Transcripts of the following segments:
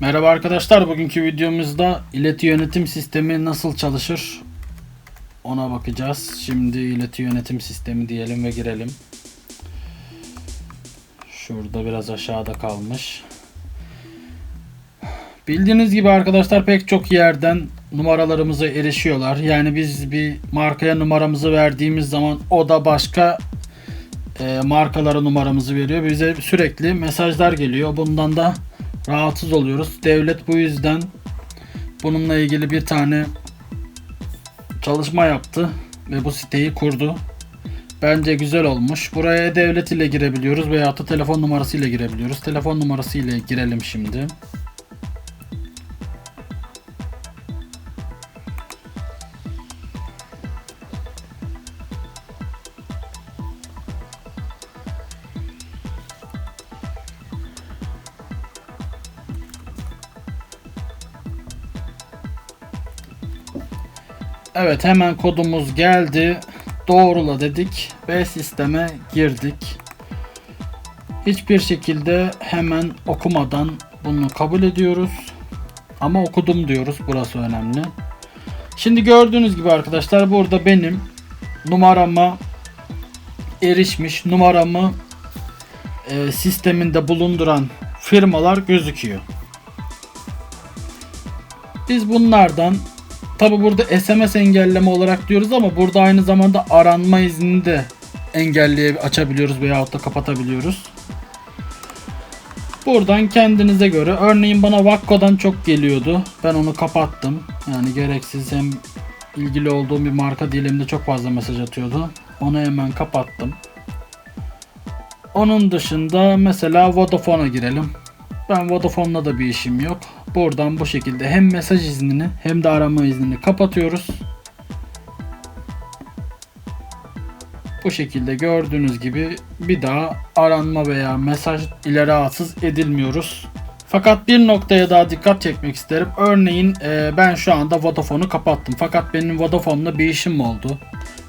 Merhaba arkadaşlar. Bugünkü videomuzda ileti yönetim sistemi nasıl çalışır ona bakacağız. Şimdi ileti yönetim sistemi diyelim ve girelim. Şurada biraz aşağıda kalmış. Bildiğiniz gibi arkadaşlar pek çok yerden numaralarımıza erişiyorlar. Yani biz bir markaya numaramızı verdiğimiz zaman o da başka e, markalara numaramızı veriyor. Bize sürekli mesajlar geliyor. Bundan da rahatsız oluyoruz. Devlet bu yüzden bununla ilgili bir tane çalışma yaptı ve bu siteyi kurdu. Bence güzel olmuş. Buraya devlet ile girebiliyoruz veya da telefon numarası ile girebiliyoruz. Telefon numarası ile girelim şimdi. Evet hemen kodumuz geldi. Doğrula dedik ve sisteme girdik. Hiçbir şekilde hemen okumadan bunu kabul ediyoruz. Ama okudum diyoruz. Burası önemli. Şimdi gördüğünüz gibi arkadaşlar burada benim numarama erişmiş numaramı e, sisteminde bulunduran firmalar gözüküyor. Biz bunlardan Tabi burada SMS engelleme olarak diyoruz ama burada aynı zamanda aranma iznini de engelleye açabiliyoruz veyahut da kapatabiliyoruz. Buradan kendinize göre örneğin bana Vakko'dan çok geliyordu. Ben onu kapattım. Yani gereksiz hem ilgili olduğum bir marka dilimde çok fazla mesaj atıyordu. Onu hemen kapattım. Onun dışında mesela Vodafone'a girelim. Ben Vodafone'la da bir işim yok. Buradan bu şekilde hem mesaj iznini hem de arama iznini kapatıyoruz. Bu şekilde gördüğünüz gibi bir daha aranma veya mesaj ile rahatsız edilmiyoruz. Fakat bir noktaya daha dikkat çekmek isterim. Örneğin e, ben şu anda Vodafone'u kapattım. Fakat benim Vodafone'la bir işim oldu.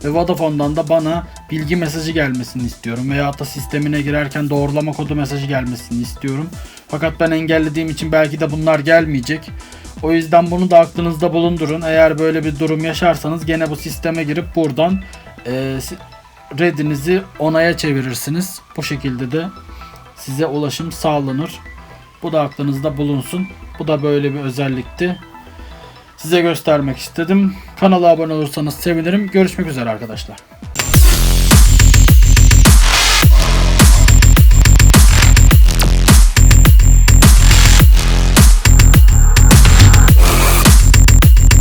Ve Vodafone'dan da bana bilgi mesajı gelmesini istiyorum. Veya da sistemine girerken doğrulama kodu mesajı gelmesini istiyorum. Fakat ben engellediğim için belki de bunlar gelmeyecek. O yüzden bunu da aklınızda bulundurun. Eğer böyle bir durum yaşarsanız gene bu sisteme girip buradan e, redinizi onaya çevirirsiniz. Bu şekilde de size ulaşım sağlanır. Bu da aklınızda bulunsun. Bu da böyle bir özellikti. Size göstermek istedim. Kanala abone olursanız sevinirim. Görüşmek üzere arkadaşlar.